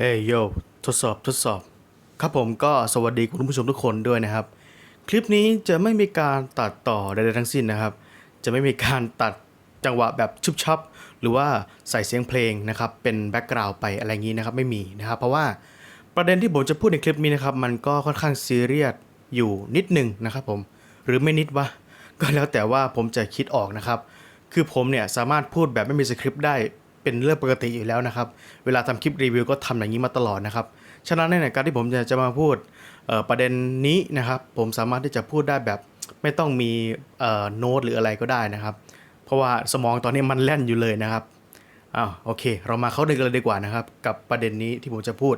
เฮ้ยโยทดสอบทดสอบ ครับผมก็สวัสดีคุณผู้ชมทุกคนด้วยนะครับ คลิปนี้จะไม่มีการตัดต่อใดๆทั้งสิ้นนะครับ จะไม่มีการตัดจังหวะแบบชุบชับ หรือว่าใส่เสียงเพลงนะครับ เป็นแบ็กกราวด์ไปอะไรอย่างนี้นะครับไม่มีนะครับ เพราะว่าประเด็นที่ผมจะพูดในคลิปนี้นะครับ มันก็ค่อนข้างซีเรียสอยู่นิดหนึ่งนะครับผมหรือไม่นิดวะก็แล้วแต่ว่าผมจะคิดออกนะครับ คือผมเนี่ยสามารถพูดแบบไม่มีสคริปต์ได้ เป็นเรื่องปกติอยู่แล้วนะครับ เวลาทำคลิปรีวิวก็ทำอย่างนี้มาตลอดนะครับ ฉะนั้นในการที่ผมจะจะมาพูดประเด็นนี้นะครับ ผมสามารถที่จะพูดได้แบบไม่ต้องมีโน้ตหรืออะไรก็ได้นะครับ เพราะว่าสมองตอนนี้มันแล่นอยู่เลยนะครับอ้าวโอเค เรามาเข้าเรื่องกันเลยดีกว่านะครับ กับประเด็นนี้ที่ผมจะพูด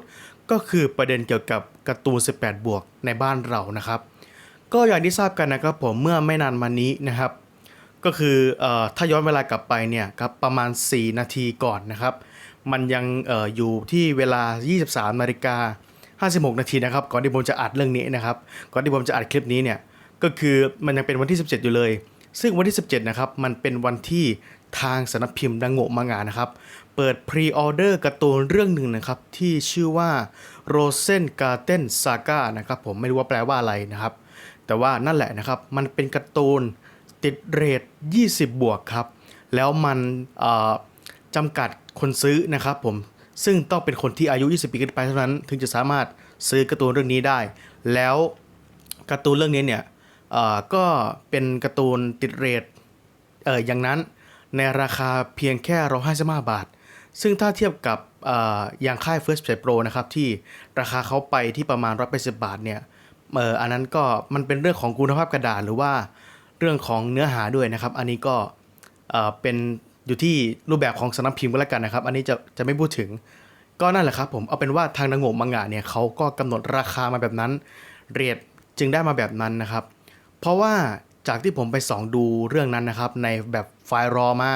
ก็คือประเด็นเกี่ยวกับการ์ตูน 18 บวกในบ้านเรานะครับ ก็อย่างที่ทราบกันนะครับผมเมื่อไม่นานมานี้นะครับ ก็คืออถ้าย้อนเวลากลับไปเนี่ยครับประมาณ 4 นาทีก่อนนะครับ มันยังออยู่ที่เวลา 23นาฬิกา56 นาทีนะครับ ก่อนที่ผมจะอัดเรื่องนี้นะครับ ก่อนที่ผมจะอัดคลิปนี้เนี่ยก็คือมันยังเป็นวันที่ 17 อยู่เลย ซึ่งวันที่ 17 นะครับ มันเป็นวันที่ทางสำนักพิมพ์ดังโงะมังงะนะครับ เปิดพรีออเดอร์การ์ตูนเรื่องหนึ่งนะครับ ที่ชื่อว่า Rosen Garden Saga นะครับ ผมไม่รู้ว่าแปลว่าอะไรนะครับ แต่ว่านั่นแหละนะครับ มันเป็นการ์ตูน ติดเรท 20 บวกครับ แล้วมันจำกัดคนซื้อนะครับผม ซึ่งต้องเป็นคนที่อายุ 20 ปีขึ้นไปเท่านั้น ถึงจะสามารถซื้อการ์ตูนเรื่องนี้ได้ แล้วการ์ตูนเรื่องนี้เนี่ยก็เป็นการ์ตูนติดเรทเอออย่างนั้นในราคาเพียงแค่155 บาท ซึ่งถ้าเทียบกับออย่างค่าย First Play Pro นะครับ ที่ราคาเขาไปที่ประมาณ180บาทเนี่ยอออันนั้นก็มันเป็นเรื่องของคุณภาพกระดาษหรือว่า เรื่องของเนื้อหาด้วยนะครับ อันนี้ก็เป็นอยู่ที่รูปแบบของสำนักพิมพ์ก็แล้วกันนะครับ อันนี้จะจะไม่พูดถึง ก็นั่นแหละครับผมเอาเป็นว่าทางนางโงมังงะเนี่ยเขาก็กำหนดราคามาแบบนั้นเรทจึงได้มาแบบนั้นนะครับ เพราะว่าจากที่ผมไปส่องดูเรื่องนั้นนะครับ ในแบบไฟล์รอมา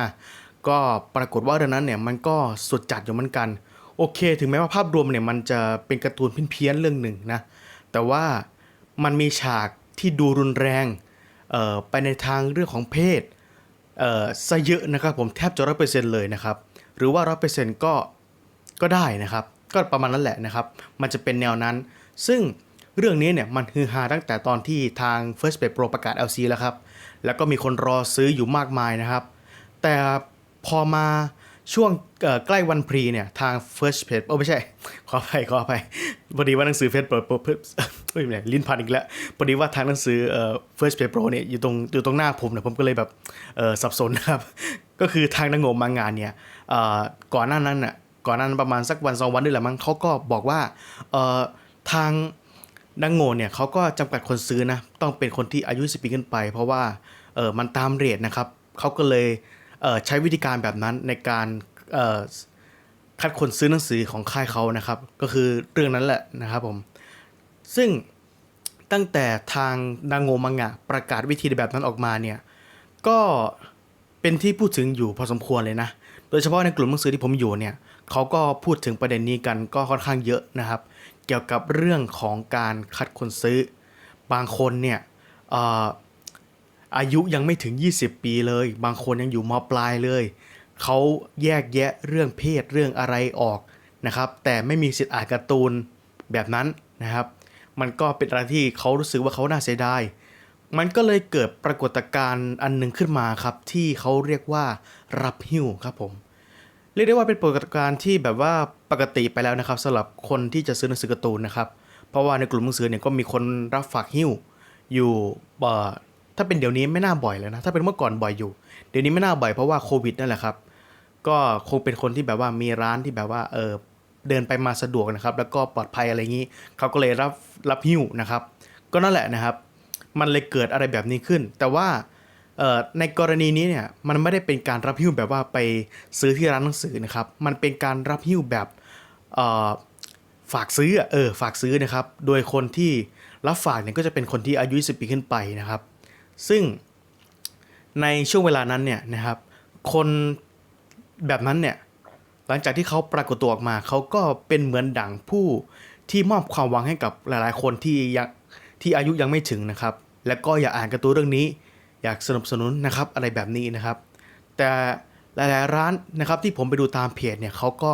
ก็ปรากฏว่าเรื่องนั้นเนี่ยมันก็สุดจัดอยู่เหมือนกัน โอเค ถึงแม้ว่าภาพรวมเนี่ยมันจะเป็นการ์ตูนเพี้ยนๆเรื่องหนึ่งนะแต่ว่ามันมีฉากที่ดูรุนแรง ไปในทางเรื่องของเพศเซะเยอะนะครับผมแทบจะร้อยเปอร์เซ็นต์เลยนะครับ หรือว่าร้อยเปอร์เซ็นต์ก็ก็ได้นะครับ ก็ประมาณนั้นแหละนะครับ มันจะเป็นแนวนั้น ซึ่งเรื่องนี้เนี่ยมันฮือฮาตั้งแต่ตอนที่ทาง First p a y Pro ประกาศ LC แล้วครับ แล้วก็มีคนรอซื้ออยู่มากมายนะครับ แต่พอมา ช่วงใกล้วันพรีเนี่ยทาง First Page โอ้ไม่ใช่ ขออภัยขออภัยพอดีว่าหนังสือเฟซเปิดเปิดเปิดเฮ้ยแหมลิ้นพันอีกแล้วพอดีว่าทางหนังสือเอ่อ First Page Pro เนี่ยอยู่ตรงอยู่ตรงหน้าผมเนี่ยผมก็เลยแบบเอ่อสับสนนะครับ ก็คือทางนางโงมางานเนี่ยเอ่อก่อนหน้านั้นน่ะก่อนหนานั้นประมาณสักวันสองวันนี่แหละมั้งเขาก็บอกว่าเอ่อทางดังโง่เนี่ยเขาก็จำกัดคนซื้อนะต้องเป็นคนที่อายุ10ปีขึ้นไป เพราะว่าเออมันตามเรทนะครับเขาก็เลย ใช้วิธีการแบบนั้นในการคัดคนซื้อหนังสือของค่ายเขานะครับ ก็คือเรื่องนั้นแหละนะครับผม ซึ่งตั้งแต่ทางดังโงมังงะประกาศวิธีแบบนั้นออกมาเนี่ย ก็เป็นที่พูดถึงอยู่พอสมควรเลยนะ โดยเฉพาะในกลุ่มหนังสือที่ผมอยู่เนี่ยเขาก็พูดถึงประเด็นนี้กันก็ค่อนข้างเยอะนะครับ เกี่ยวกับเรื่องของการคัดคนซื้อบางคนเนี่ยเอายุยังไม่ถึง 20 ปีเลย บางคนยังอยู่มปลายเลย เขาแยกแยะเรื่องเพศเรื่องอะไรออกนะครับ แต่ไม่มีสิทธิ์อ่านการ์ตูนแบบนั้นนะครับ มันก็เป็นอะไรที่เขารู้สึกว่าเขาน่าเสียดาย มันก็เลยเกิดปรากฏการณ์อันหนึ่งขึ้นมาครับ ที่เขาเรียกว่ารับหิ้วครับผม เรียกได้ว่าเป็นปรากฏการณ์ที่แบบว่าปกติไปแล้วนะครับสำหรับคนที่จะซื้อหนังสือการ์ตูนนะครับ เพราะว่าในกลุ่มหนังสือเนี่ยก็มีคนรับฝากหิ้วอยู่เอ่อ ถ้าเป็นเดี๋ยวนี้ไม่น่าบ่อยแล้วนะ ถ้าเป็นเมื่อก่อนบ่อยอยู่ เดี๋ยวนี้ไม่น่าบ่อยเพราะว่าโควิดนั่นแหละครับ ก็คงเป็นคนที่แบบว่ามีร้านที่แบบว่าเออเดินไปมาสะดวกนะครับ แล้วก็ปลอดภัยอะไรอย่างนี้ เขาก็เลยรับรับหิ้วนะครับ ก็นั่นแหละนะครับ มันเลยเกิดอะไรแบบนี้ขึ้น แต่ว่าในกรณีนี้เนี่ยมันไม่ได้เป็นการรับหิ้วแบบว่าไปซื้อที่ร้านหนังสือนะครับ มันเป็นการรับหิ้วแบบฝากซื้อเออฝากซื้อนะครับ โดยคนที่รับฝากเนี่ยก็จะเป็นคนที่อายุ 20 ปีขึ้นไปนะครับ ซึ่งในช่วงเวลานั้นเนี่ยนะครับ คนแบบนั้นเนี่ยหลังจากที่เขาปรากฏตัวออกมาเขาก็เป็นเหมือนดั่งผู้ที่มอบความหวังให้กับหลาย ๆ คนที่ยังที่อายุยังไม่ถึงนะครับ และก็อยากอ่านการ์ตูนเรื่องนี้ อยากสนับสนุนนะครับอะไรแบบนี้นะครับ แต่หลาย ๆ ร้านนะครับที่ผมไปดูตามเพจเนี่ยเขาก็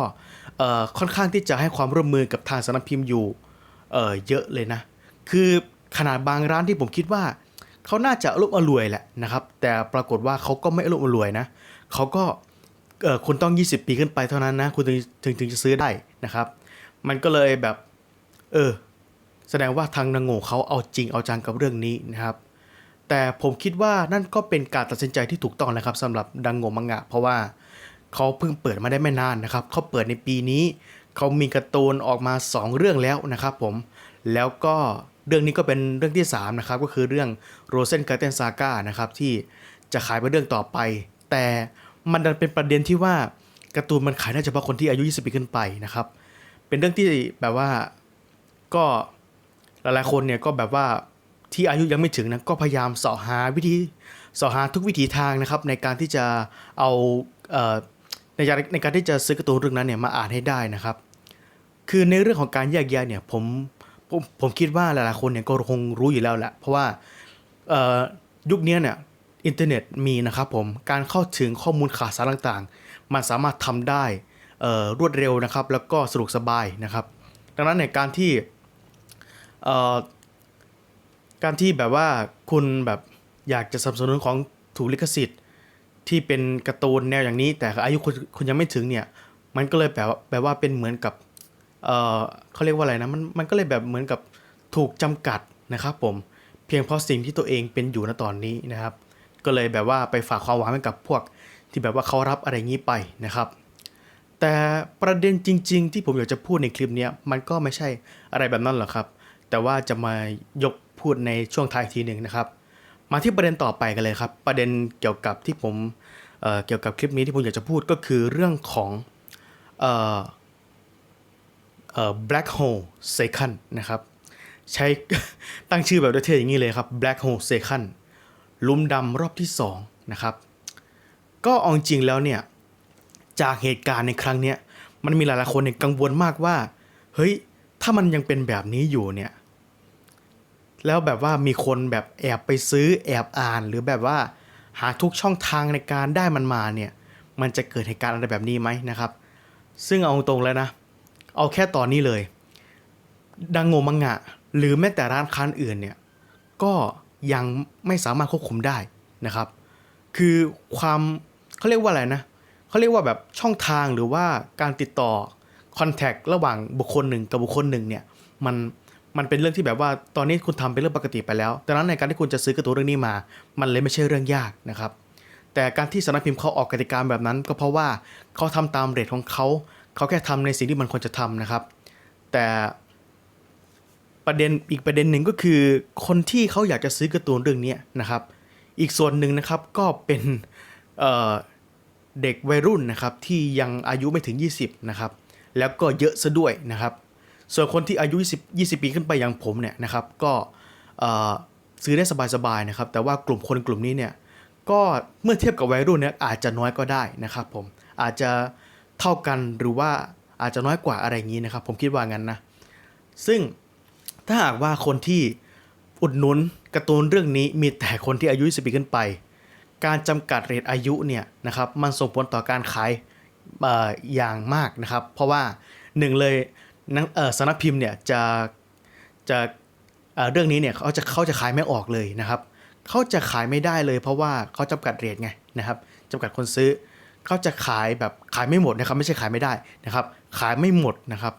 ค่อนข้างที่จะให้ความร่วมมือกับทางสำนักพิมพ์อยู่เเยอะเลยนะ คือขนาดบางร้านที่ผมคิดว่า เขาน่าจะอารมณ์อรวยแหละนะครับ แต่ปรากฏว่าเขาก็ไม่อารมณ์อรวยนะเขาก็เออคุณต้อง 20 ปีขึ้นไปเท่านั้นนะ คุณถึงถึงถึงจะซื้อได้นะครับ มันก็เลยแบบ เออ แสดงว่าทางนางโง่เขาเอาจริงเอาจังกับเรื่องนี้นะครับ แต่ผมคิดว่านั่นก็เป็นการตัดสินใจที่ถูกต้องนะครับสำหรับดังโงมังงะ เพราะว่าเขาเพิ่งเปิดมาได้ไม่นานนะครับเขาเปิดในปีนี้ เขามีการ์ตูนออกมา 2 เรื่องแล้วนะครับผมแล้วก็ เรื่องนี้ก็เป็นเรื่องที่3นะครับก็คือเรื่อง r o s e n Garden Saga นะครับที่จะขายเป็นเรื่องต่อไป แต่มันดันเป็นประเด็นที่ว่าการ์ตูนมันขายได้เฉพาะคนที่อายุ 20 ปีขึ้นไปนะครับ เป็นเรื่องที่แบบว่าก็หลายๆคนเนี่ยก็แบบว่าที่อายุยังไม่ถึงนะก็พยายามเสาะหาวิธีเสาะหาทุกวิถีทางนะครับ ในการที่จะเอาเอ่อในการในการที่จะซื้อการ์ตูนเรื่องนั้นเนี่ยมาอ่านให้ได้นะครับ คือในเรื่องของการแยกแยะเนี่ยผม ผมผมคิดว่าหลายๆคนเนี่ยก็คงรู้อยู่แล้วแหละ เพราะว่ายุคนี้เนี่ยอินเทอร์เน็ตมีนะครับผมการเข้าถึงข้อมูลข่าวสารต่างๆ มันสามารถทำได้รวดเร็วนะครับ แล้วก็สะดวกสบายนะครับ ดังนั้นในยการที่การที่แบบว่าคุณแบบอยากจะสนับสนุนของถูกลิขสิทธิ์ ที่เป็นการ์ตูนแนวอย่างนี้ แต่อายุคุณคุณยังไม่ถึงเนี่ยมันก็เลยแบบว่าแบบว่าเป็นเหมือนกับ เขาเรียกว่าอะไรนะมันมันก็เลยแบบเหมือนกับถูกจำกัดนะครับผมเพียงเพราะสิ่งที่ตัวเองเป็นอยู่ณตอนนี้นะครับ ก็เลยแบบว่าไปฝากความหวังไว้กับพวกที่แบบว่าเขารับอะไรงี้ไปนะครับ แต่ประเด็นจริง ๆ ที่ผมอยากจะพูดในคลิปนี้มันก็ไม่ใช่อะไรแบบนั้นหรอกครับ แต่ว่าจะมายกพูดในช่วงท้ายอีกทีหนึ่งนะครับ มาที่ประเด็นต่อไปกันเลยครับ ประเด็นเกี่ยวกับที่ผมเเกี่ยวกับคลิปนี้ที่ผมอยากจะพูดก็คือเรื่องของเอเ black hole second นะครับใช้ตั้งชื่อแบบเท่ๆอย่างนี้เลยครับ black hole second ลุมดำรอบที่2นะครับก็เอาจริงแล้วเนี่ยจากเหตุการณ์ในครั้งเนี้ยมันมีหลายๆคนเนี่ยกังวลมากว่า เฮ้ย ถ้ามันยังเป็นแบบนี้อยู่เนี่ย แล้วแบบว่ามีคนแบบแอบไปซื้อแอบอ่าน หรือแบบว่าหาทุกช่องทางในการได้มันมาเนี่ย มันจะเกิดเหตุการณ์อะไรแบบนี้ไหมนะครับ ซึ่งเอาตรงแล้วนะ เอาแค่ตอนนี้เลย ดังโงมังงะ หรือแม้แต่ร้านค้าอื่นเนี่ย ก็ยังไม่สามารถควบคุมได้นะครับ คือความเขาเรียกว่าอะไรนะเขาเรียกว่าแบบช่องทางหรือว่าการติดต่อคอนแทคระหว่างบุคคลหนึ่งกับบุคคลหนึ่งเนี่ยมันมันเป็นเรื่องที่แบบว่าตอนนี้คุณทำเป็นเรื่องปกติไปแล้วดังนั้นในการที่คุณจะซื้อการ์ตูนเรื่องนี้มา มันเลยไม่ใช่เรื่องยากนะครับ แต่การที่สำนักพิมพ์เขาออกกติกาแบบนั้น ก็เพราะว่าเขาทำตามเรทของเขา เขาแค่ทำในสิ่งที่มันควรจะทำนะครับ แต่ประเด็นอีกประเด็นหนึ่งก็คือคนที่เขาอยากจะซื้อการ์ตูนเรื่องนี้นะครับ อีกส่วนหนึ่งนะครับก็เป็นเเด็กวัยรุ่นนะครับที่ยังอายุไม่ถึง 20นะครับแล้วก็เยอะซะด้วยนะครับ ส่วนคนที่อายุ 20 20 ปีขึ้นไปอย่างผมเนี่ยนะครับก็ซื้อได้สบายๆนะครับ แต่ว่ากลุ่มคนกลุ่มนี้เนี่ยก็เมื่อเทียบกับวัยรุ่นเนี่ยอาจจะน้อยก็ได้นะครับผมอาจจะ เท่ากันหรือว่าอาจจะน้อยกว่าอะไรอย่างนี้นะครับ ผมคิดว่างั้นนะ ซึ่งถ้าหากว่าคนที่อุดหนุนการ์ตูนเรื่องนี้มีแต่คนที่อายุ20ปีขึ้นไป การจำกัดเรทอายุเนี่ยนะครับมันส่งผลต่อการขายออย่างมากนะครับ เพราะว่าหนึ่งเลยนังเอ่อสนักพิมพ์เนี่ยจะจะเเรื่องนี้เนี่ยเขาจะเขาจะขายไม่ออกเลยนะครับเขาจะขายไม่ได้เลยเพราะว่าเขาจำกัดเรทไงนะครับจำกัดคนซื้อ เขาจะขายแบบขายไม่หมดนะครับไม่ใช่ขายไม่ได้นะครับ ขายไม่หมดนะครับ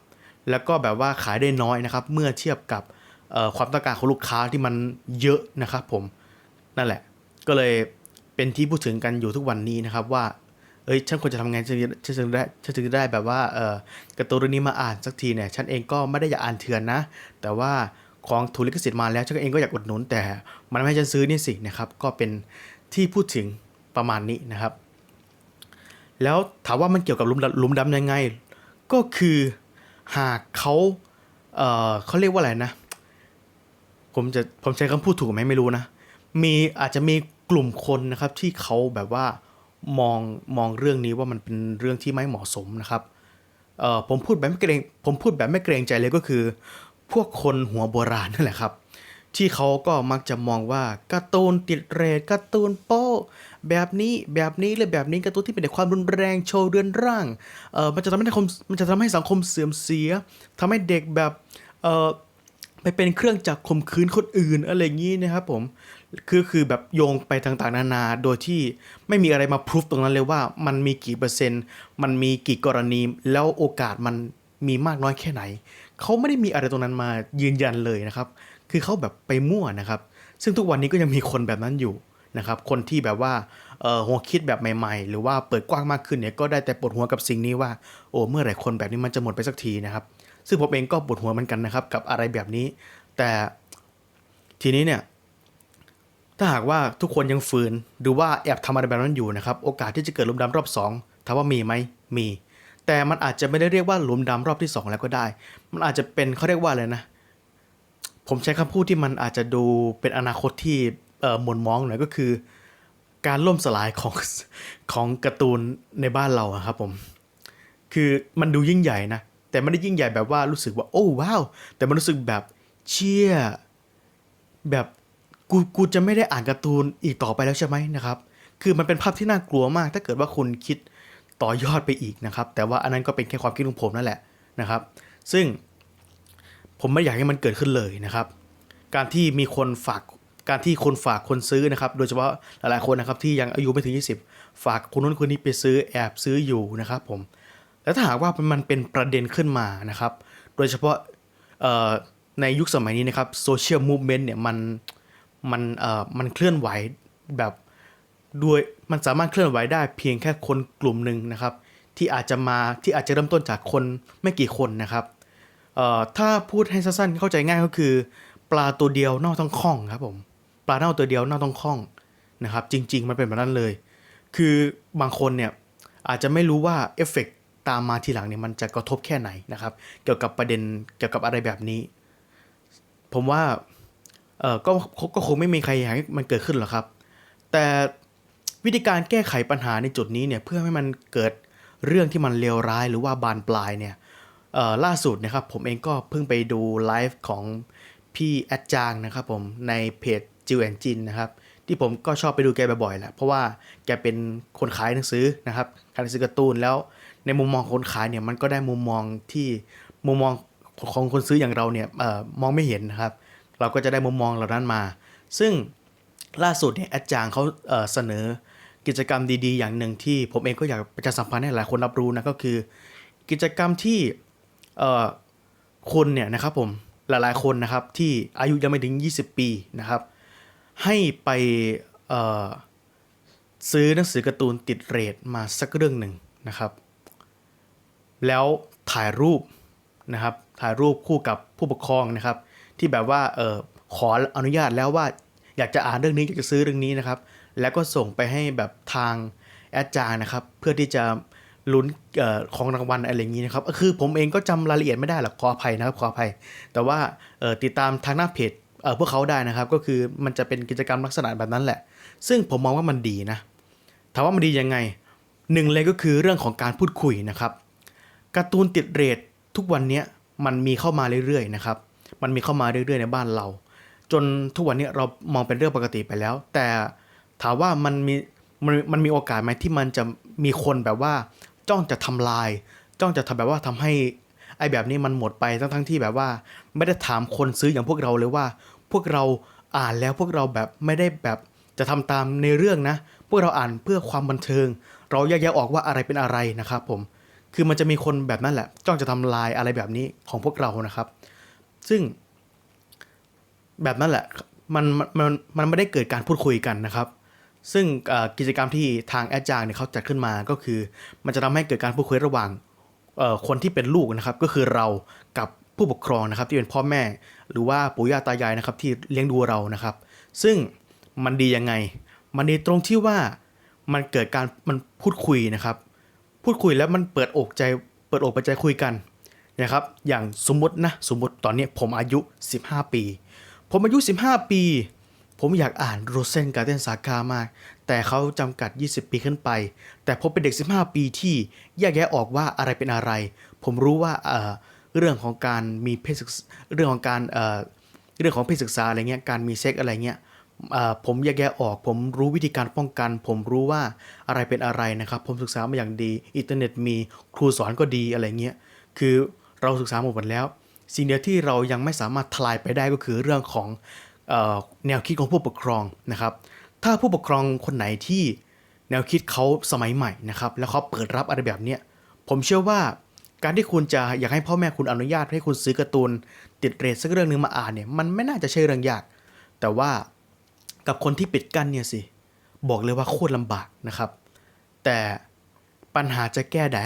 แล้วก็แบบว่าขายได้น้อยนะครับ เมื่อเทียบกับความต้องการของลูกค้าที่มันเยอะนะครับผมนั่นแหละ ก็เลยเป็นที่พูดถึงกันอยู่ทุกวันนี้นะครับว่าเอ้ยฉันควรจะทำไงฉันจะฉันจะได้ฉันจะได้แบบว่าเออกร์ตูนเรื่องนี้มาอ่านสักทีเนี่ยฉันเองก็ไม่ได้อยากอ่านเถื่อนนะ แต่ว่าของถูกลิขสิทธิ์มาแล้วฉันเองก็อยากอุดหนุนแต่มันไม่ให้ฉันซื้อนี่สินะครับ ก็เป็นที่พูดถึงประมาณนี้นะครับ แล้วถามว่ามันเกี่ยวกับลุมลุมดำยังไง ก็คือหากเขาเออเขาเรียกว่าอะไรนะ ผมจะผมใช้คำพูดถูกไหมไม่รู้นะ มีอาจจะมีกลุ่มคนนะครับที่เขาแบบว่ามองมองเรื่องนี้ว่ามันเป็นเรื่องที่ไม่เหมาะสมนะครับเอ่อผมพูดแบบไม่เกรงผมพูดแบบไม่เกรงใจเลยก็คือ พวกคนหัวโบราณนั่นแหละครับ ที่เขาก็มักจะมองว่าการ์ตูนติดเรทการ์ตูนโป๊แบบนี้แบบนี้หรือแบบนี้การ์ตูนที่เป็นความรุนแรงโชว์เรือนร่างเออมันจะทำให้สังคมมันจะทำให้สังคมเสื่อมเสียทำให้เด็กแบบเออไปเป็นเครื่องจักรข่มขืนคนอื่นอะไรอย่างนี้นะครับผมคือคือแบบโยงไปต่างๆ นานา โดยที่ไม่มีอะไรมาพิสูจตรงนั้นเลยว่ามันมีกี่เปอร์เซ็นต์ มันมีกี่กรณี แล้วโอกาสมันมีมากน้อยแค่ไหน เขาไม่ได้มีอะไรตรงนั้นมายืนยันเลยนะครับ คือเขาแบบไปมั่วนะครับ ซึ่งทุกวันนี้ก็ยังมีคนแบบนั้นอยู่นะครับ คนที่แบบว่าหัวคิดแบบใหม่ๆ หรือว่าเปิดกว้างมากขึ้นเนี่ยก็ได้แต่ปวดหัวกับสิ่งนี้ว่าโอ้เมื่อไหร่คนแบบนี้มันจะหมดไปสักทีนะครับ ซึ่งผมเองก็ปวดหัวเหมือนกันนะครับ กับอะไรแบบนี้ แต่ทีนี้เนี่ยถ้าหากว่าทุกคนยังฝืนหรือว่าแอบทำอะไรแบบนั้นอยู่นะครับ โอกาสที่จะเกิดลุมดำรอบสองถามว่ามีไหมมี แต่มันอาจจะไม่ได้เรียกว่าหลุมดำรอบที่สองแล้วก็ได้ มันอาจจะเป็นเขาเรียกว่าอะไรนะ ผมใช้คำพูดที่มันอาจจะดูเป็นอนาคตที่เอ่อหม่นมองหน่อยก็คือ การล่มสลายของของการ์ตูนในบ้านเราครับผม คือมันดูยิ่งใหญ่นะ แต่ไม่ได้ยิ่งใหญ่แบบว่ารู้สึกว่า โอ้ว้าว แต่มันรู้สึกแบบเชี่ยแบบกูกูจะไม่ได้อ่านการ์ตูนอีกต่อไปแล้วใช่ไหมนะครับ คือมันเป็นภาพที่น่ากลัวมาก ถ้าเกิดว่าคุณคิดต่อยอดไปอีกนะครับ แต่ว่าอันนั้นก็เป็นแค่ความคิดของผมนั่นแหละนะครับ ซึ่ง ผมไม่อยากให้มันเกิดขึ้นเลยนะครับ การที่มีคนฝากการที่คนฝากคนซื้อนะครับ โดยเฉพาะหลายๆคนนะครับที่ยังอายุไม่ถึง 20 ฝากคนนู้นคนนี้ไปซื้อแอบซื้ออยู่นะครับผมแล้วถ้าหากว่ามันเป็นประเด็นขึ้นมานะครับ โดยเฉพาะในยุคสมัยนี้นะครับโซเชียลมูฟเมนต์เนี่ยมันมันเอ่อมันเคลื่อนไหวแบบด้วยมันสามารถเคลื่อนไหวได้เพียงแค่คนกลุ่มหนึ่งนะครับ ที่อาจจะมาที่อาจจะเริ่มต้นจากคนไม่กี่คนนะครับ ถ้าพูดให้สั้นๆเข้าใจง่ายก็คือ ปลาตัวเดียวนอกต้องคล่องครับผมปลาเน่าตัวเดียวนอกต้องคล่องนะครับ จริง ๆ มันเป็นแบบนั้นเลย คือบางคนเนี่ยอาจจะไม่รู้ว่าเอฟเฟกตามมาทีหลังเนี่ยมันจะกระทบแค่ไหนนะครับ เกี่ยวกับประเด็นเกี่ยวกับอะไรแบบนี้ ผมว่าเออก็ก็คงไม่มีใครอยากให้มันเกิดขึ้นหรอกครับ แต่วิธีการแก้ไขปัญหาในจุดนี้เนี่ยเพื่อให้มันเกิดเรื่องที่มันเลวร้ายหรือว่าบานปลายเนี่ย ล่าสุดนะครับผมเองก็เพิ่งไปดูไลฟ์ของพี่แอดจางนะครับผมในเพจจิวแอนจินนะครับที่ผมก็ชอบไปดูแกบ่อยๆแหละเพราะว่าแกเป็นคนขายหนังสือนะครับขายหนังสือการ์ตูนแล้วในมุมมองคนขายเนี่ยมันก็ได้มุมมองที่มุมมองของคนซื้ออย่างเราเนี่ยออมองไม่เห็นนะครับ เราก็จะได้มุมมองเหล่านั้นมา ซึ่งล่าสุดเนี่ยแอดจางเขาเเสนอกิจกรรมดีๆ อย่างหนึ่งที่ผมเองก็อยากประชาสัมพันธ์ให้หลายคนรับรู้นะก็คือ กิจกรรมที่ คนเนี่ยนะครับผมหลายๆคนนะครับที่อายุยังไม่ถึง 20 ปีนะครับให้ไปซื้อหนังสือการ์ตูนติดเรทมาสักเรื่องหนึ่งนะครับ แล้วถ่ายรูปนะครับถ่ายรูปคู่กับผู้ปกครองนะครับ ที่แบบว่าเออขออนุญาตแล้วว่าอยากจะอ่านเรื่องนี้อยากจะซื้อเรื่องนี้นะครับ แล้วก็ส่งไปให้แบบทางอดจางนะครับ เพื่อที่จะ ลุ้นออของรางวัลอะไรอย่างนี้นะครับ คือผมเองก็จำรายละเอียดไม่ได้หรอกขออภัยนะครับขออภัย แต่ว่าติดตามทางหน้าเพจเอ่อพวกเขาได้นะครับ ก็คือมันจะเป็นกิจกรรมลักษณะแบบนั้นแหละ ซึ่งผมมองว่ามันดีนะ ถามว่ามันดียังไงหนึ่งเลยก็คือเรื่องของการพูดคุยนะครับการ์ตูนติดเรททุกวันนี้มันมีเข้ามาเรื่อยๆนะครับ มันมีเข้ามาเรื่อยๆในบ้านเรา จนทุกวันนี้เรามองเป็นเรื่องปกติไปแล้ว แต่ถามว่ามันมีมันมันมีโอกาสไหมที่มันจะมีคนแบบว่า จ้องจะทำลาย จ้องจะทำแบบว่าทำให้ไอ้แบบนี้มันหมดไปทั้งทั้งที่แบบว่า ไม่ได้ถามคนซื้ออย่างพวกเราเลยว่า พวกเราอ่านแล้วพวกเราแบบไม่ได้แบบจะทำตามในเรื่องนะ พวกเราอ่านเพื่อความบันเทิง เราแยกแยะออกว่าอะไรเป็นอะไรนะครับผมคือมันจะมีคนแบบนั้นแหละ จ้องจะทำลายอะไรแบบนี้ของพวกเรานะครับ ซึ่งแบบนั้นแหละมันมันมันไม่ได้เกิดการพูดคุยกันนะครับ ซึ่งกิจกรรมที่ทางแอดจางเนี่ยเขาจัดขึ้นมาก็คือ มันจะทำให้เกิดการพูดคุยระหว่างคนที่เป็นลูกนะครับ ก็คือเรากับผู้ปกครองนะครับ ที่เป็นพ่อแม่ หรือว่าปู่ย่าตายายนะครับ ที่เลี้ยงดูเรานะครับ ซึ่งมันดียังไง มันดีตรงที่ว่ามันเกิดการมันพูดคุยนะครับ พูดคุยแล้วมันเปิดอกใจเปิดอกเปิดใจคุยกันนะครับ อย่างสมมตินะสมมติตอนนี้ผมอายุ 15 ปี ผมอายุ 15 ปี ผมอยากอ่านโรเซนการ์เดนสากามาก แต่เขาจำกัด 20 ปีขึ้นไป แต่ผมเป็นเด็ก 15 ปีที่แยกแยะออกว่าอะไรเป็นอะไร ผมรู้ว่าเเรื่องของการมีเพศศึกษเรื่องของการเเรื่องของเพศศึกษาอะไรเงี้ย การมีเซ็กอะไรเงี้ยผมแยกแยะออก ผมรู้วิธีการป้องกัน ผมรู้ว่าอะไรเป็นอะไรนะครับ ผมศึกษามาอย่างดี อินเทอร์เน็ตมีครูสอนก็ดีอะไรเงี้ย คือเราศึกษาหมดแล้ว สิ่งเดียวที่เรายังไม่สามารถทลายไปได้ก็คือเรื่องของ แนวคิดของผู้ปกครองนะครับ ถ้าผู้ปกครองคนไหนที่แนวคิดเขาสมัยใหม่นะครับ แล้วเขาเปิดรับอะไรแบบเนี้ยผมเชื่อว่าการที่คุณจะอยากให้พ่อแม่คุณอนุญาตให้คุณซื้อการ์ตูนติดเรทสักเรื่องหนึงมาอ่านเนี่ยมันไม่น่าจะใช่เรื่องยาก แต่ว่ากับคนที่ปิดกั้นเนี่ยสิบอกเลยว่าโคตรลำบากนะครับ แต่ปัญหาจะแก้ได้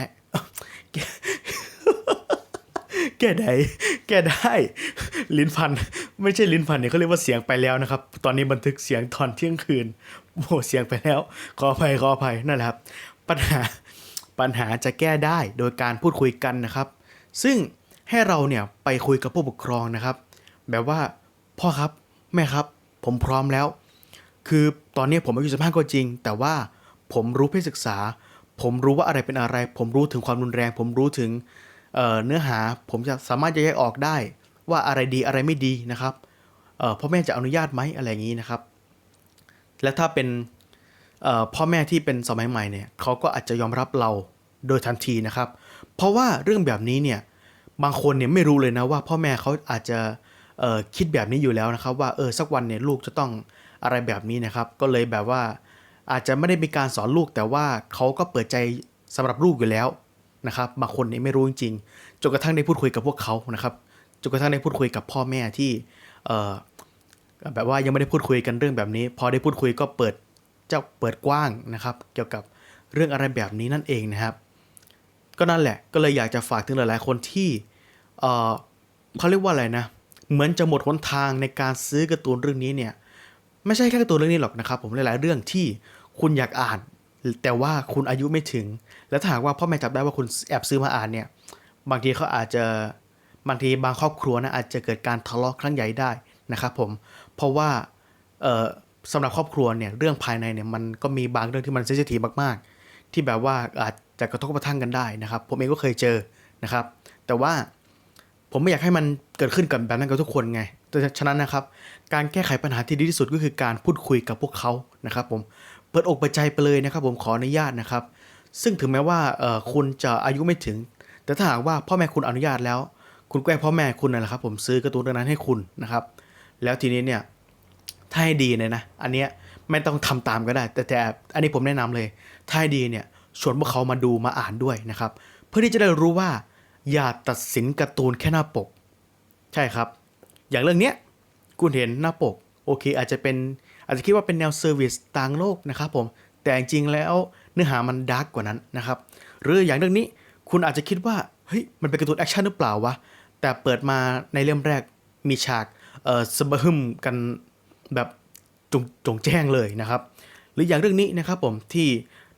แก้แก้ได้ แก้ได้ ลิ้นพัน ไม่ใช่ลิ้นพันเนี่ยเขาเรียกว่าเสียงไปแล้วนะครับ ตอนนี้บันทึกเสียงตอนเที่ยงคืนโอ้เสียงไปแล้ว ขออภัยขออภัยนั่นแหละครับ ปัญหาปัญหาจะแก้ได้โดยการพูดคุยกันนะครับ ซึ่งให้เราเนี่ยไปคุยกับผู้ปกครองนะครับ แบบว่าพ่อครับแม่ครับผมพร้อมแล้ว คือตอนนี้ผมอายุสิบห้าก็จริง แต่ว่าผมรู้เพศศึกษา ผมรู้ว่าอะไรเป็นอะไร ผมรู้ถึงความรุนแรง ผมรู้ถึงเเนื้อหา ผมจะสามารถจะแยกออกได้ ว่าอะไรดีอะไรไม่ดีนะครับพ่อแม่จะอนุญาตไหมอะไรอย่างนี้นะครับ และถ้าเป็นพ่อแม่ที่เป็นสมัยใหม่เนี่ยเขาก็อาจจะยอมรับเราโดยทันทีนะครับ เพราะว่าเรื่องแบบนี้เนี่ยบางคนเนี่ยไม่รู้เลยนะว่าพ่อแม่เขาอาจจะคิดแบบนี้อยู่แล้วนะครับ ว่าเออสักวันเนี่ยลูกจะต้องอะไรแบบนี้นะครับ ก็เลยแบบว่าอาจจะไม่ได้มีการสอนลูก แต่ว่าเขาก็เปิดใจสำหรับลูกอยู่แล้วนะครับบางคนเนี่ยไม่รู้จริงๆจนกระทั่งได้พูดคุยกับพวกเขานะครับ จนกระทั่งได้พูดคุยกับพ่อแม่ที่เออแบบว่ายังไม่ได้พูดคุยกันเรื่องแบบนี้ พอได้พูดคุยก็เปิดเจ้าเปิดกว้างนะครับ เกี่ยวกับเรื่องอะไรแบบนี้นั่นเองนะครับ ก็นั่นแหละก็เลยอยากจะฝากถึงหลาย ๆ คนที่เออเขาเรียกว่าอะไรนะ เหมือนจะหมดหนทางในการซื้อการ์ตูนเรื่องนี้เนี่ยไม่ใช่แค่การ์ตูนเรื่องนี้หรอกนะครับ ผมหลาย ๆ เรื่องที่คุณอยากอ่าน แต่ว่าคุณอายุไม่ถึง แล้วถ้าหากว่าพ่อแม่จับได้ว่าคุณแอบซื้อมาอ่านเนี่ย บางทีเขาอาจจะ บางทีบางครอบครัวนะอาจจะเกิดการทะเลาะครั้งใหญ่ได้นะครับผมเพราะว่าสำหรับครอบครัวเนี่ยเรื่องภายในเนี่ยมันก็มีบางเรื่องที่มันเซนซิทีฟมากๆ ที่แบบว่าอาจจะกระทบกระทั่งกันได้นะครับ ผมเองก็เคยเจอนะครับ แต่ว่าผมไม่อยากให้มันเกิดขึ้นกับแบบนั้นกับทุกคนไงฉะนั้นนะครับ การแก้ไขปัญหาที่ดีที่สุดก็คือการพูดคุยกับพวกเขานะครับผมเปิดอกเปิดใจไปเลยนะครับ ผมขออนุญาตนะครับ ซึ่งถึงแม้ว่าคุณจะอายุไม่ถึง แต่ถ้าหากว่าพ่อแม่คุณอนุญาตแล้ว คุณแกล้งพ่อแม่คุณนั่นแหละครับ ผมซื้อการ์ตูนเรื่องนั้นให้คุณนะครับ แล้วทีนี้เนี่ยถ้าให้ดีเนี่ยนะ อันเนี้ยไม่ต้องทำตามก็ได้ แต่แต่อันนี้ผมแนะนำเลย ถ้าให้ดีเนี่ยชวนพวกเขามาดูมาอ่านด้วยนะครับ เพื่อที่จะได้รู้ว่า อย่าตัดสินการ์ตูนแค่หน้าปก ใช่ครับ อย่างเรื่องเนี้ยคุณเห็นหน้าปก โอเค อาจจะเป็นอาจจะคิดว่าเป็นแนวเซอร์วิสต่างโลกนะครับผมแต่จริงๆแล้วเนื้อหามันดาร์กกว่านั้นนะครับ หรืออย่างเรื่องนี้คุณอาจจะคิดว่าเฮ้ยมันเป็นการ์ตูนแอคชั่นหรือเปล่าวะ แต่เปิดมาในเล่มแรกมีฉากเอ่อสบะหึมกันแบบจงจงแจ้งเลยนะครับ หรืออย่างเรื่องนี้นะครับผมที่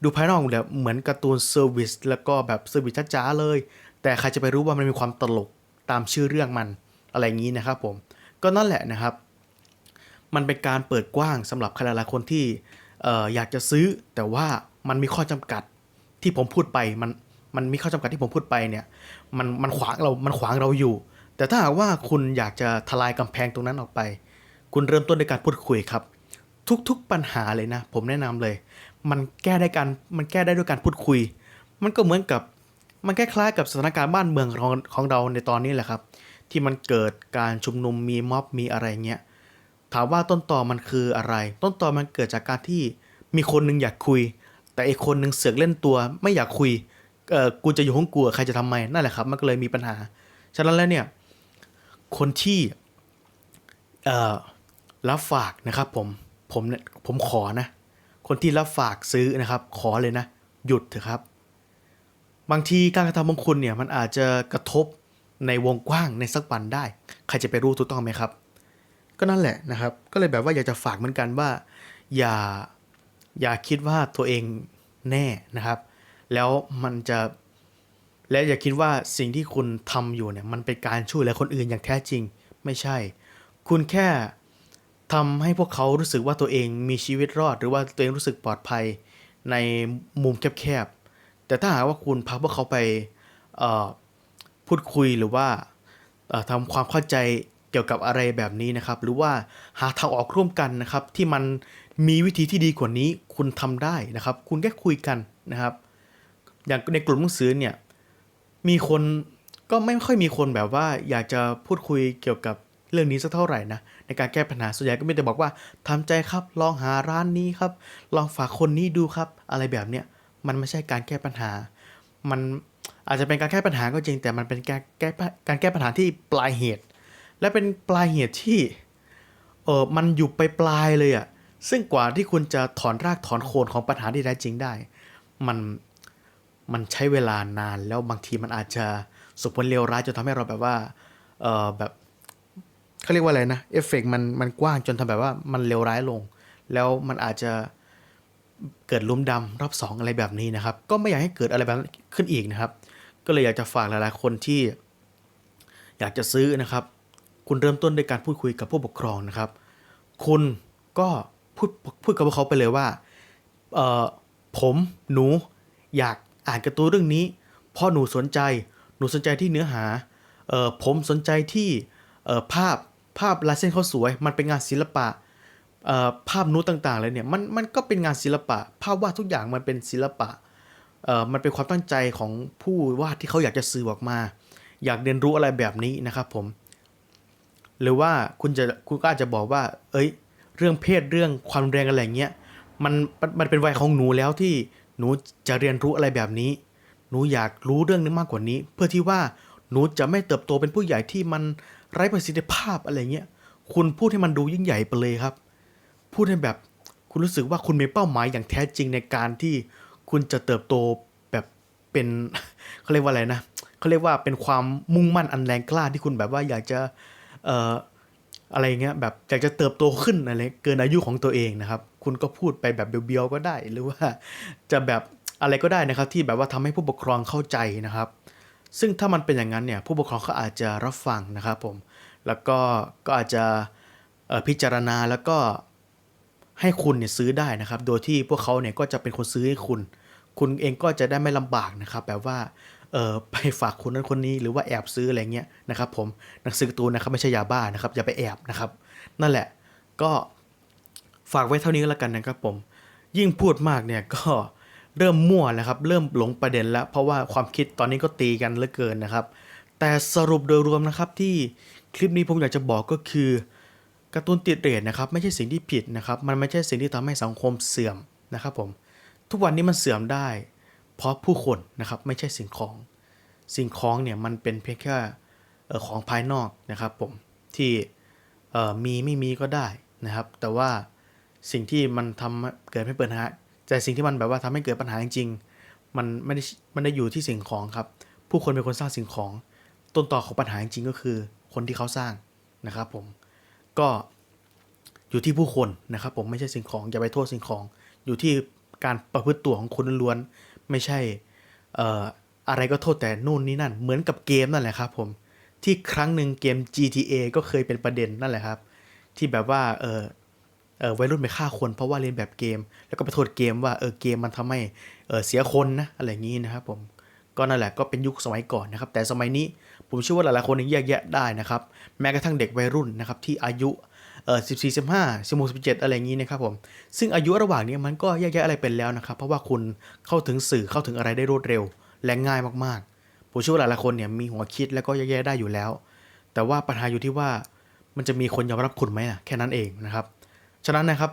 ดูภายนอกแล้วเหมือนการ์ตูนเซอร์วิสแล้วก็แบบเซอร์วิสจ้าๆเลย แต่ใครจะไปรู้ว่ามันมีความตลกตามชื่อเรื่องมันอะไรอย่างนี้นะครับผมก็นั่นแหละนะครับ มันเป็นการเปิดกว้างสำหรับใครหลายๆคนที่อ่ออยากจะซื้อแต่ว่ามันมีข้อจำกัดที่ผมพูดไปมัน มันมีข้อจำกัดที่ผมพูดไปเนี่ยมันมันขวางเรา มันขวางเราอยู่ แต่ถ้าหากว่าคุณอยากจะทลายกำแพงตรงนั้นออกไป คุณเริ่มต้นด้วยการพูดคุยครับ ทุกๆปัญหาเลยนะ ผมแนะนำเลย มันแก้ได้การมันแก้ได้ด้วยการพูดคุย มันก็เหมือนกับมันคล้ายๆกับสถานการณ์บ้านเมืองของของเราในตอนนี้แหละครับ ที่มันเกิดการชุมนุมมีม็อบมีอะไรเงี้ยถามว่าต้นตอมันคืออะไร ต้นตอมันเกิดจากการที่มีคนหนึงอยากคุย แต่อีกคนหนึงเสือกเล่นตัวไม่อยากคุย เออกูจะอยู่ห้องกูอะใครจะทำไมนั่นแหละครับ มันก็เลยมีปัญหา ฉะนั้นแล้วเนี่ย คนที่เอ่อรับฝากนะครับผมผมเนี่ยผมขอนะ คนที่รับฝากซื้อนะครับ ขอเลยนะ หยุดเถอะครับ บางทีการกระทำของคุณเนี่ย มันอาจจะกระทบในวงกว้างในสักวันได้ ใครจะไปรู้ถูกต้องไหมครับ ก็นั่นแหละนะครับ ก็เลยแบบว่าอยากจะฝากเหมือนกันว่า อย่าอย่าคิดว่าตัวเองแน่นะครับ แล้วมันจะและอย่าคิดว่าสิ่งที่คุณทำอยู่เนี่ยมันเป็นการช่วยเหลือคนอื่นอย่างแท้จริง ไม่ใช่ คุณแค่ทำให้พวกเขารู้สึกว่าตัวเองมีชีวิตรอด หรือว่าตัวเองรู้สึกปลอดภัยในมุมแคบๆ แต่ถ้าหากว่าคุณพาพวกเขาไปพูดคุยหรือว่าเอ่อทำความเข้าใจเกี่ยวกับอะไรแบบนี้นะครับ หรือว่าหาทางออกร่วมกันนะครับ ที่มันมีวิธีที่ดีกว่านี้คุณทำได้นะครับ คุณแค่คุยกันนะครับ อย่างในกลุ่มหนังสือเนี่ย มีคนก็ไม่ค่อยมีคนแบบว่าอยากจะพูดคุยเกี่ยวกับเรื่องนี้สักเท่าไหร่นะในการแก้ปัญหาส่วนใหญ่ก็มีแต่บอกว่าทำใจครับลองหาร้านนี้ครับ ลองฝากคนนี้ดูครับ อะไรแบบเนี้ยมันไม่ใช่การแก้ปัญหา มันอาจจะเป็นการแก้ปัญหาก็จริงแต่มันเป็นการแก้ปัญการแก้ปัญหาที่ปลายเหตุ และเป็นปลายเหตุที่เออมันอยู่ไปปลายเลยอะ่ะซึ่งกว่าที่คุณจะถอนรากถอนโคนของปัญหาที่แท้จริงได้ มัน มันใช้เวลานานแล้วบางทีมันอาจจะส่งผลเลวร้ายจนทำให้เราแบบว่าเออแบบเขาเรียกว่าอะไรนะเอฟเฟกมันมันกว้างจนทำแบบว่ามันเลวร้ายลง แล้วมันอาจจะเกิดลุ่มดำรอบสองอะไรแบบนี้นะครับ ก็ไม่อยากให้เกิดอะไรแบบขึ้นอีกนะครับ ก็เลยอยากจะฝากหลายๆคนที่ อยากจะซื้อนะครับ คุณเริ่มต้นด้วยการพูดคุยกับผู้ปกครองนะครับ คุณก็พูดพูดกับพวกเขาไปเลยว่าเออผมหนูอยาก อ่านการ์ตูนเรื่องนี้เพ่อหนูสนใจ หนูสนใจที่เนื้อหาเออผมสนใจที่เออภาพภาพลายเส้นเขาสวย มันเป็นงานศิลปะเอ่อภาพนู้ต่างๆเลยเนี่ยมันมันก็เป็นงานศิลปะ ภาพวาดทุกอย่างมันเป็นศิลปะเอ่อมันเป็นความตั้งใจของผู้วาดที่เขาอยากจะสื่อออกมา อยากเรียนรู้อะไรแบบนี้นะครับผม หรือว่าคุณจะคุณก็อาจจะบอกว่า เอ้ย เรื่องเพศเรื่องความแรงอะไรเงี้ยมันมันมันเป็นวัยของหนูแล้วที่ หนูจะเรียนรู้อะไรแบบนี้ หนูอยากรู้เรื่องนี้มากกว่านี้ เพื่อที่ว่าหนูจะไม่เติบโตเป็นผู้ใหญ่ที่มันไร้ประสิทธิภาพอะไรเงี้ย คุณพูดให้มันดูยิ่งใหญ่ไปเลยครับ พูดให้แบบคุณรู้สึกว่าคุณมีเป้าหมายอย่างแท้จริงในการที่คุณจะเติบโตแบบเป็นเขาเรียกว่าอะไรนะเขาเรียกว่าเป็นความมุ่งมั่นอันแรงกล้าที่คุณแบบว่าอยากจะเอ่ออะไรเงี้ยแบบอยากจะเติบโตขึ้นอะไรเกินอายุของตัวเองนะครับ คุณก็พูดไปแบบเบียวๆก็ได้ หรือว่าจะแบบอะไรก็ได้นะครับที่แบบว่าทำให้ผู้ปกครองเข้าใจนะครับ ซึ่งถ้ามันเป็นอย่างนั้นเนี่ยผู้ปกครองเขาอาจจะรับฟังนะครับผมแล้วก็ก็อาจจะพิจารณาแล้วก็ให้คุณเนี่ยซื้อได้นะครับ โดยที่พวกเขาเนี่ยก็จะเป็นคนซื้อให้คุณ คุณเองก็จะได้ไม่ลำบากนะครับ แบบว่าเออไปฝากคนนั้นคนนี้หรือว่าแอบซื้ออะไรเงี้ยนะครับ ผมหนังสือการ์ตูนนะครับไม่ใช่ยาบ้านะครับอย่าไปแอบนะครับ นั่นแหละก็ ฝากไว้เท่านี้ก็แล้วกันนะครับผม ยิ่งพูดมากเนี่ยก็เริ่มมั่วแล้วครับ เริ่มหลงประเด็นแล้ว เพราะว่าความคิดตอนนี้ก็ตีกันเหลือเกินนะครับ แต่สรุปโดยรวมนะครับที่คลิปนี้ผมอยากจะบอกก็คือการ์ตูนติดเรทนะครับไม่ใช่สิ่งที่ผิดนะครับ มันไม่ใช่สิ่งที่ทำให้สังคมเสื่อมนะครับผม ทุกวันนี้มันเสื่อมได้ เพราะผู้คนนะครับไม่ใช่สิ่งของ สิ่งของเนี่ยมันเป็นเพียงแค่ของภายนอกนะครับผมที่มีไม่มีก็ได้นะครับ แต่ว่า สิ่งที่มันทำให้เกิดให้เปิดปัญหาแต่สิ่งที่มันแบบว่าทำให้เกิดปัญหาจริงๆมันไม่ได้มันได้อยู่ที่สิ่งของครับ ผู้คนเป็นคนสร้างสิ่งของ ต้นต่อของปัญหาจริงก็คือ คนที่เขาสร้างนะครับผมก็อยู่ที่ผู้คนนะครับ ผมไม่ใช่สิ่งของอย่าไปโทษสิ่งของ อยู่ที่การประพฤติตัวของคุณล้วนไม่ใช่อออะไรก็โทษแต่นู่นนี่นั่น เหมือนกับเกมนั่นแหละครับ ผมที่ครั้งหนึ่งเกม GTA ก็เคยเป็นประเด็นนั่นแหละครับ ที่แบบว่าเออ เออวัยรุ่นไปฆ่าคนเพราะว่าเรียนแบบเกม แล้วก็ไปโทษเกมว่าเออเกมมันทำให้เออเสียคนนะอะไรอย่างนี้นะครับผมก็นั่นแหละก็เป็นยุคสมัยก่อนนะครับ แต่สมัยนี้ผมเชื่อว่าหลายๆคนยังแยกแยะได้นะครับ แม้กระทั่งเด็กวัยรุ่นนะครับที่อายุเออสิบสี่สิบห้าสิบหกสิบเจ็ดอะไรอย่างนี้นะครับผม ซึ่งอายุระหว่างนี้มันก็แยกแยะอะไรเป็นแล้วนะครับ เพราะว่าคุณเข้าถึงสื่อเข้าถึงอะไรได้รวดเร็ว และง่ายมากๆ ผมเชื่อว่าหลายๆคนเนี่ยมีหัวคิดแล้วก็แยกแยะได้อยู่แล้ว แต่ว่าปัญหาอยู่ที่ว่ามันจะมีคนยอมรับคุณไหมอะแค่นั้นเองนะครับ ฉะนั้นนะครับ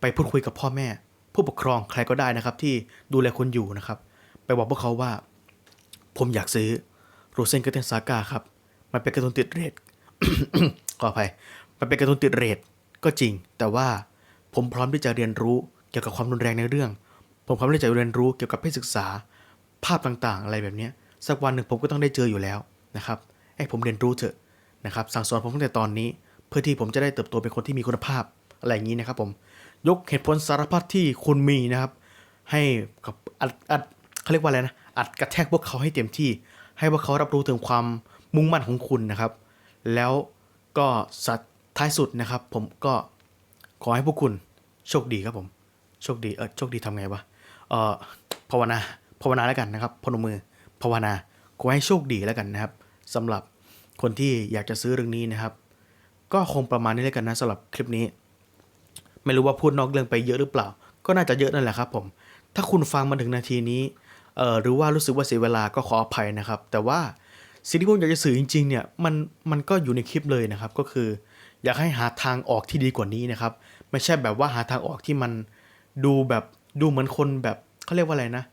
ไปพูดคุยกับพ่อแม่ ผู้ปกครองใครก็ได้นะครับ ที่ดูแลคุณอยู่นะครับ ไปบอกพวกเขาว่า ผมอยากซื้อโรเซนเกเตนซากาครับ มันเป็นการ์ตูนติดเรทขออภัย มันเป็นการ์ตูนติดเรทก็จริง แต่ว่าผมพร้อมที่จะเรียนรู้เกี่ยวกับความรุนแรงในเรื่อง ผมพร้อมที่จะเรียนรู้เกี่ยวกับเพศศึกษา ภาพต่างๆ อะไรแบบนี้สักวันหนึ่งผมก็ต้องได้เจออยู่แล้วนะครับให้ผมเรียนรู้เถอะนะครับ สั่งสอนผมตั้งแต่ตอนนี้ เพื่อที่ผมจะได้เติบโตเป็นคนที่มีคุณภาพ อะไรอย่างนี้นะครับผมยกเหตุผลสารพัดที่คุณมีนะครับ ให้กับอัดอัดเขาเรียกว่าอะไรนะอัดกระแทกพวกเขาให้เต็มที่ ให้พวกเขารับรู้ถึงความมุ่งมั่นของคุณนะครับ แล้วก็สัตท้ายสุดนะครับ ผมก็ขอให้พวกคุณโชคดีครับผม โชคดีเออโชคดีทำไงวะเออภาวนาภาวนาแล้วกันนะครับพนมมือภาวนาขอให้โชคดีแล้วกันนะครับสำหรับคนที่อยากจะซื้อเรื่องนี้นะครับ ก็คงประมาณนี้เลยกันนะสำหรับคลิปนี้ ไม่รู้ว่าพูดนอกเรื่องไปเยอะหรือเปล่า ก็น่าจะเยอะนั่นแหละครับผม ถ้าคุณฟังมาถึงนาทีนี้เอ่อหรือว่ารู้สึกว่าเสียเวลาก็ขออภัยนะครับ แต่ว่าสิ่งที่ผมอยากจะสื่อจริงๆเนี่ยมันมันก็อยู่ในคลิปเลยนะครับ ก็คือ อยากให้หาทางออกที่ดีกว่านี้นะครับ ไม่ใช่แบบว่าหาทางออกที่มันดูแบบดูเหมือนคนแบบเขาเรียกว่าอะไรนะ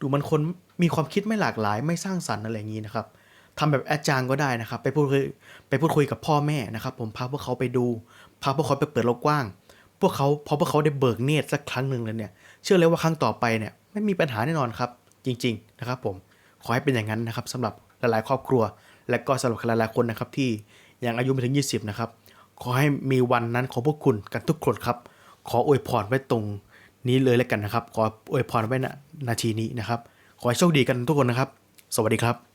ดูมันคนมีความคิดไม่หลากหลายไม่สร้างสรรค์อะไรอย่างนี้นะครับทำแบบแอดจางก็ได้นะครับ ไปพูดคุยไปพูดคุยกับพ่อแม่นะครับ ผมพาพวกเขาไปดู พาพวกเขาไปเปิดโลกกว้าง พวกเขาพอพวกเขาได้เบิกเนตรสักครั้งหนึ่งแล้วเนี่ย เชื่อเลยว่าครั้งต่อไปเนี่ยไม่มีปัญหาแน่นอนครับ จริง ๆ นะครับ ผม ขอให้เป็นอย่างนั้นนะครับสำหรับหลายๆ ครอบครัว และก็สำหรับหลายๆคนนะครับที่ยังอายุไม่ถึง 20 นะครับ ขอให้มีวันนั้นของพวกคุณกันทุกคนครับ ขออวยพรไว้ตรงนี้เลยแล้วกันนะครับ ขออวยพรไว้ณนาทีนี้นะครับ ขอให้โชคดีกันทุกคนนะครับ สวัสดีครับ